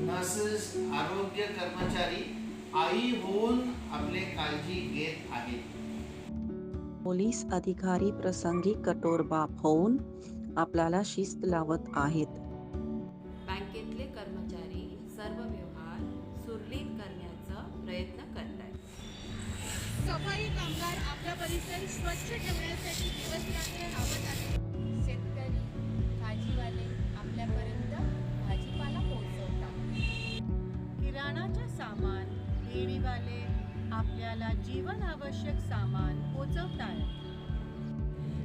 Nurses आरोग्य कर्मचारी आई होऊन आपले काळजी घेत आहेत. पोलीस अधिकारी प्रसंगी कठोर बाप होऊन आपल्याला शिस्त लावत आहेत. बँकेतले कर्मचारी सर्व व्यवहार सुरळीत करण्याचा प्रयत्न करतात सफाई कामगार आपला परिसर स्वच्छ ठेवण्यासाठी दिवसरात्र राबत आहेत. सामान आपल्याला जीवन आवश्यक सामान पोचवतात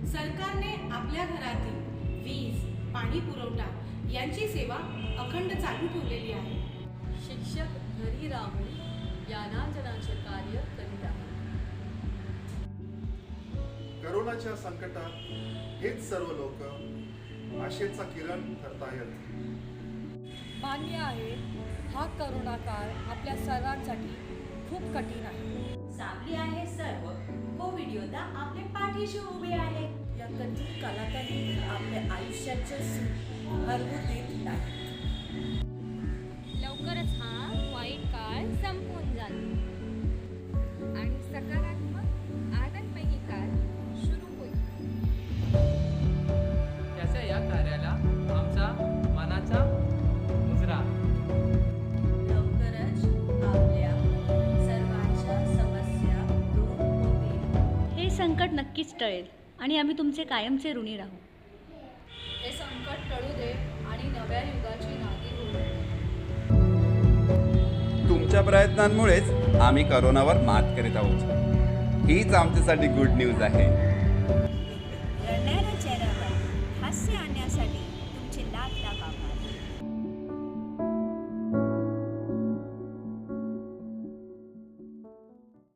सरकारने आपल्या घरातील वीज पाणी पुरवठा यांची सेवा अखंड चालू ठेवलेली आहे. शिक्षक घरी राहून ज्ञानांजनाचे कार्य करीत आहेत. करोनाच्या संकटात हेच सर्व लोक आशेचा किरण ठरतायत मान्य आहे हा करोना काळ आपल्या सर्वांसाठी खूप कठीण आहे. सावली आहे सर्व. कोविड योद्धा आपले पाठीशी उभे आहे. या कठीण कालातही आपल्या आयुष्याचे देत नाही. लवकरच हा वाईट काळ संपून जाईल. आणि सकारात्मक आनंदमयी काळ सुरू होईल. त्याच्या या कार्याला संकट नक्कीच टळेल आणि आम्ही तुमचे कायमचे ऋणी राहू. हे संकट टळू दे आणि नव्या युगाची नांदी होऊ दे. तुमच्या प्रयत्नांमुळेच आम्ही करोनावर मात करीत आहोत. हीच आमच्यासाठी गुड न्यूज आहे. रडणाऱ्या चेहऱ्यावर हास्य आणण्यासाठी तुमचे लाख लाख आभार.